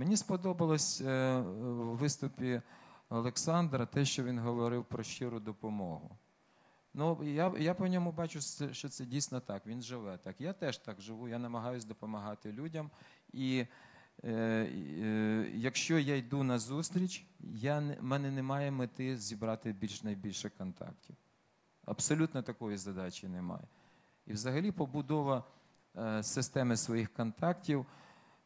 Мені сподобалось е, в виступі Олександра те, що він говорив про щиру допомогу. Ну, я, я по ньому бачу, що це дійсно так. Він живе так. Я теж так живу, я намагаюся допомагати людям. І е, е, якщо я йду на зустріч, в мене немає мети зібрати більш найбільше контактів. Абсолютно такої задачі немає. І взагалі побудова е, системи своїх контактів,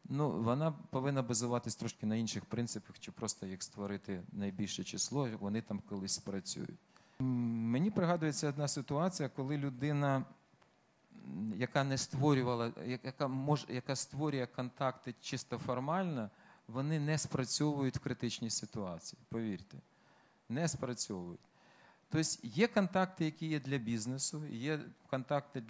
ну, вона повинна базуватись трошки на інших принципах, чи просто їх створити найбільше число, вони там колись спрацюють. Мені пригадується одна ситуація, коли людина, яка не створювала, яка, мож, яка створює контакти чисто формально, вони не спрацьовують в критичній ситуації. Повірте, не спрацьовують. Тобто є контакти, які є для бізнесу, є контакти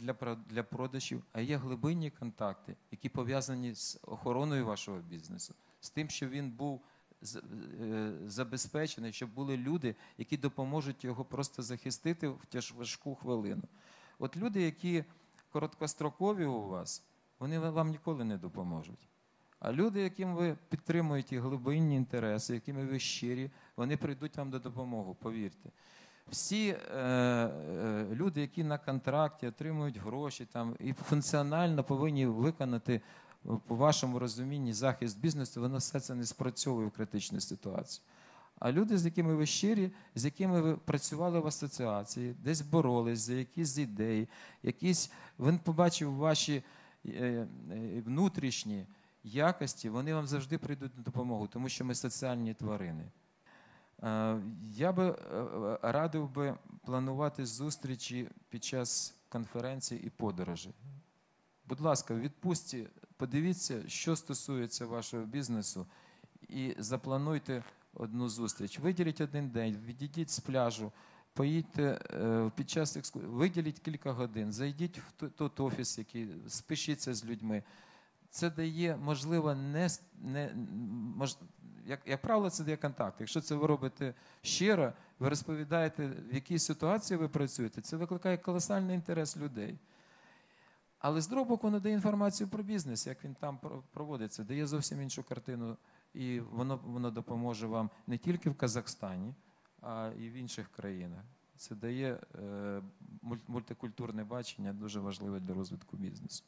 для, продажів, а є глибинні контакти, які пов'язані з охороною вашого бізнесу, з тим, щоб він був е, забезпечений, щоб були люди, які допоможуть його просто захистити в важку хвилину. От люди, які короткострокові у вас, вони вам ніколи не допоможуть. А люди, яким ви підтримуєте глибинні інтереси, якими ви щирі, вони прийдуть вам до допомоги, повірте. Всі е, е, люди, які на контракті отримують гроші там, і функціонально повинні виконати, е, по вашому розумінні, захист бізнесу, воно все це не спрацьовує в критичній ситуації. А люди, з якими ви щирі, з якими ви працювали в асоціації, десь боролись за якісь ідеї, якісь він побачив ваші е, е, внутрішні якості, вони вам завжди прийдуть на допомогу, тому що ми соціальні тварини. Е, Я би е, е, радив би планувати зустрічі під час конференцій і подорожей. Будь ласка, в відпустці подивіться, що стосується вашого бізнесу, і заплануйте одну зустріч. Виділіть один день, відійдіть з пляжу, поїдьте під час екскурсії, виділіть кілька годин, зайдіть в той- офіс, який спишіться з людьми. Це дає, можливо, не, не мож, як, як правило, це дає контакт. Якщо це ви робите щиро, ви розповідаєте, в якій ситуації ви працюєте, це викликає колосальний інтерес людей. Але з другого боку, воно дає інформацію про бізнес, як він там проводиться, дає зовсім іншу картину, і воно, воно допоможе вам не тільки в Казахстані, а і в інших країнах. Це дає е, мультикультурне бачення, дуже важливе для розвитку бізнесу.